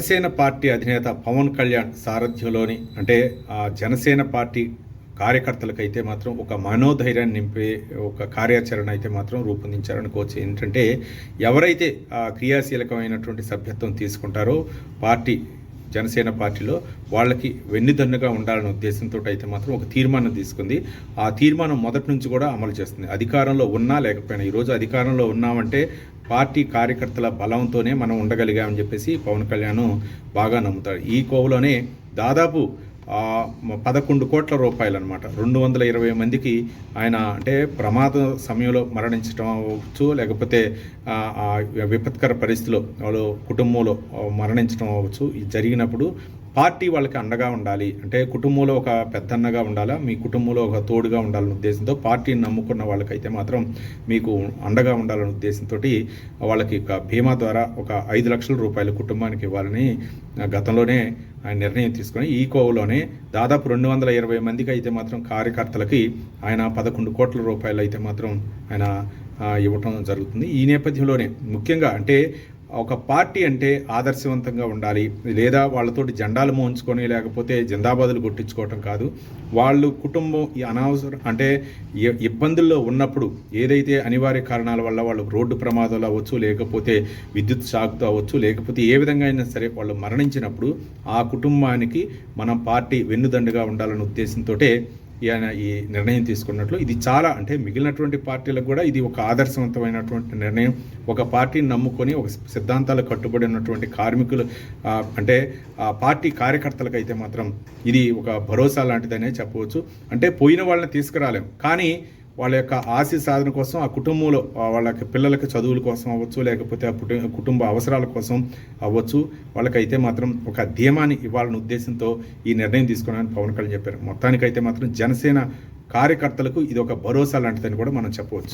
Janasena party అధినేత పవన్ కళ్యాణ్ సారథ్యంలోని అంటే Janasena party కార్యకర్తలకైతే మాత్రం ఒక మనోధైర్యాన్ని నింపే ఒక కార్యాచరణ అయితే మాత్రం రూపొందించారనుకోవచ్చు ఏంటంటే ఎవరైతే ఆ క్రియాశీలకమైనటువంటి సభ్యత్వం తీసుకుంటారో పార్టీ జనసేన పార్టీలో వాళ్ళకి వెన్నుదన్నుగా ఉండాలనే ఉద్దేశంతో అయితే మాత్రం ఒక తీర్మానం తీసుకుంది. ఆ తీర్మానం మొదటి నుంచి కూడా అమలు చేస్తుంది. అధికారంలో ఉన్నా లేకపోయినా ఈరోజు అధికారంలో ఉన్నామంటే పార్టీ కార్యకర్తల బలంతోనే మనం ఉండగలిగామని చెప్పేసి పవన్ కళ్యాణ్ బాగా నమ్ముతాడు. ఈ కోవలోనే దాదాపు పదకొండు కోట్ల రూపాయలు అనమాట రెండు వందల ఇరవై మందికి ఆయన అంటే ప్రమాద సమయంలో మరణించడం అవ్వచ్చు లేకపోతే విపత్కర పరిస్థితిలో వాళ్ళు కుటుంబంలో మరణించడం అవ్వచ్చు. ఇది జరిగినప్పుడు పార్టీ వాళ్ళకి అండగా ఉండాలి. అంటే కుటుంబంలో ఒక పెద్దన్నగా ఉండాలా? మీ కుటుంబంలో ఒక తోడుగా ఉండాలనే ఉద్దేశంతో పార్టీని నమ్ముకున్న వాళ్ళకైతే మాత్రం మీకు అండగా ఉండాలనే ఉద్దేశంతో వాళ్ళకి ఒక బీమా ద్వారా ఒక ఐదు లక్షల రూపాయలు కుటుంబానికి ఇవ్వాలని గతంలోనే ఆయన నిర్ణయం తీసుకొని ఈ కోవలోనే దాదాపు రెండు వందల ఇరవై మందికి అయితే మాత్రం కార్యకర్తలకి ఆయన పదకొండు కోట్ల రూపాయలు అయితే మాత్రం ఆయన ఇవ్వటం జరుగుతుంది. ఈ నేపథ్యంలోనే ముఖ్యంగా అంటే ఒక పార్టీ అంటే ఆదర్శవంతంగా ఉండాలి. లేదా వాళ్ళతోటి జెండాలు మోయించుకొని లేకపోతే జిందాబాదులు కొట్టించుకోవటం కాదు. వాళ్ళు కుటుంబం ఈ అనవసరం అంటే ఇబ్బందుల్లో ఉన్నప్పుడు ఏదైతే అనివార్య కారణాల వల్ల వాళ్ళు రోడ్డు ప్రమాదాలు అవ్వచ్చు లేకపోతే విద్యుత్ షాక్తో అవ్వచ్చు లేకపోతే ఏ విధంగా అయినా సరే వాళ్ళు మరణించినప్పుడు ఆ కుటుంబానికి మనం పార్టీ వెన్నుదండుగా ఉండాలనే ఉద్దేశంతో ఈయన ఈ నిర్ణయం తీసుకున్నట్లు. ఇది చాలా అంటే మిగిలినటువంటి పార్టీలకు కూడా ఇది ఒక ఆదర్శవంతమైనటువంటి నిర్ణయం. ఒక పార్టీని నమ్ముకొని ఒక సిద్ధాంతాలు కట్టుబడి ఉన్నటువంటి కార్మికులు అంటే ఆ పార్టీ కార్యకర్తలకు అయితే మాత్రం ఇది ఒక భరోసా లాంటిదనే చెప్పవచ్చు. అంటే పోయిన వాళ్ళని తీసుకురాలేం. కానీ వాళ్ళ యొక్క ఆశ సాధన కోసం ఆ కుటుంబంలో వాళ్ళకి పిల్లలకి చదువుల కోసం అవ్వచ్చు లేకపోతే ఆ కుటుంబ కుటుంబ అవసరాల కోసం అవ్వచ్చు. వాళ్ళకైతే మాత్రం ఒక ధీమాని ఇవ్వాలనే ఉద్దేశంతో ఈ నిర్ణయం తీసుకున్నారని పవన్ కళ్యాణ్ చెప్పారు. మొత్తానికైతే మాత్రం జనసేన కార్యకర్తలకు ఇది ఒక భరోసా లాంటిదని కూడా మనం చెప్పవచ్చు.